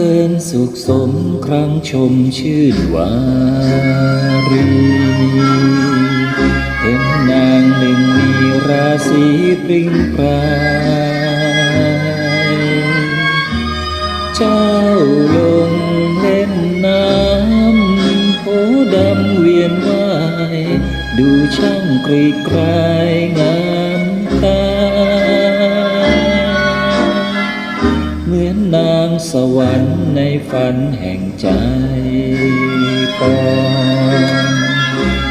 ลินสุขสมครั้งชมชื่นวารีเห็นนางหนึ่งมีราศีปริงปรายเจ้าลงเล่นน้ำโพดำเวียนว่าย ดูช่างกรีดกรายงา มือนนางสวรรค์ในฝันแห่งใจปอง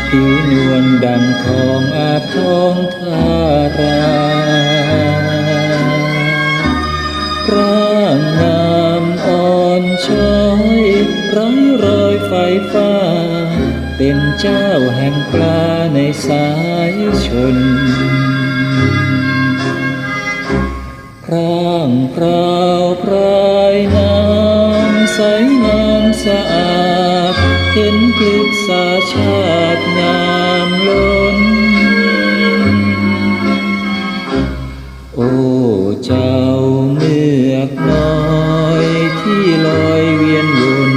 ผิวนวลดังทองอาบทองทาราร่างงามอ่อนช้อยไร้รอยไฟฟ้า เป็นเจ้าแห่งปลาในสายชนพร่างพรา ใสงามสะอาด เห็นพฤกษาชาติงามล้น โอ้เจ้าเมือกน้อยที่ลอยเวียนวน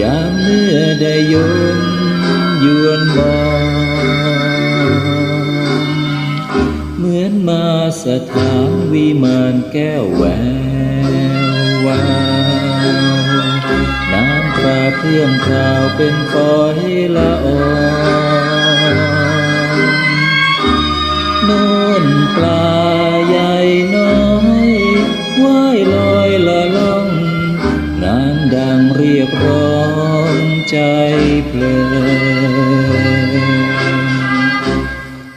ยามเมื่อได้ยนยวนมองเหมือนมาสถานวิมานแก้วแวววาว น้ำคราเพื่อมคราวเป็นฝอยละอองโน่นปลาใหญ่น้อยว่ายลอยละล่องงานดังเรียกร้องใจเพลิน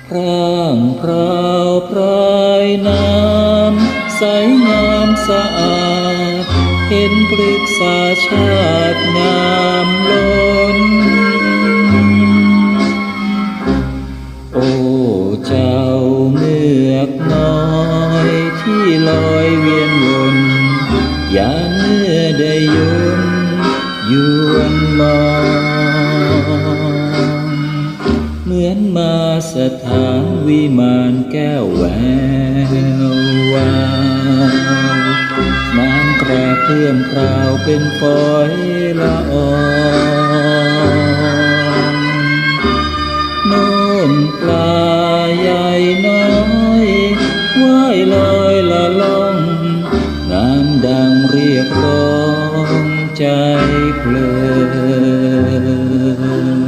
พร่างพราวพรายน้ำใสงามสะอาด เห็นปรึกษาชาติงามล้น โอ้เจ้าเมือกน้อยที่ลอยเวียนวนอย่าเมื่อได้ยนยวนมองเหมือนมาสถานวิมานแก้วแวววาว น้ำกระเพื่อมพราวเป็นฝอยละอองโน่นปลาใหญ่น้อยว่ายลอยละล่องงามดังเรียกร้องใจเพลิน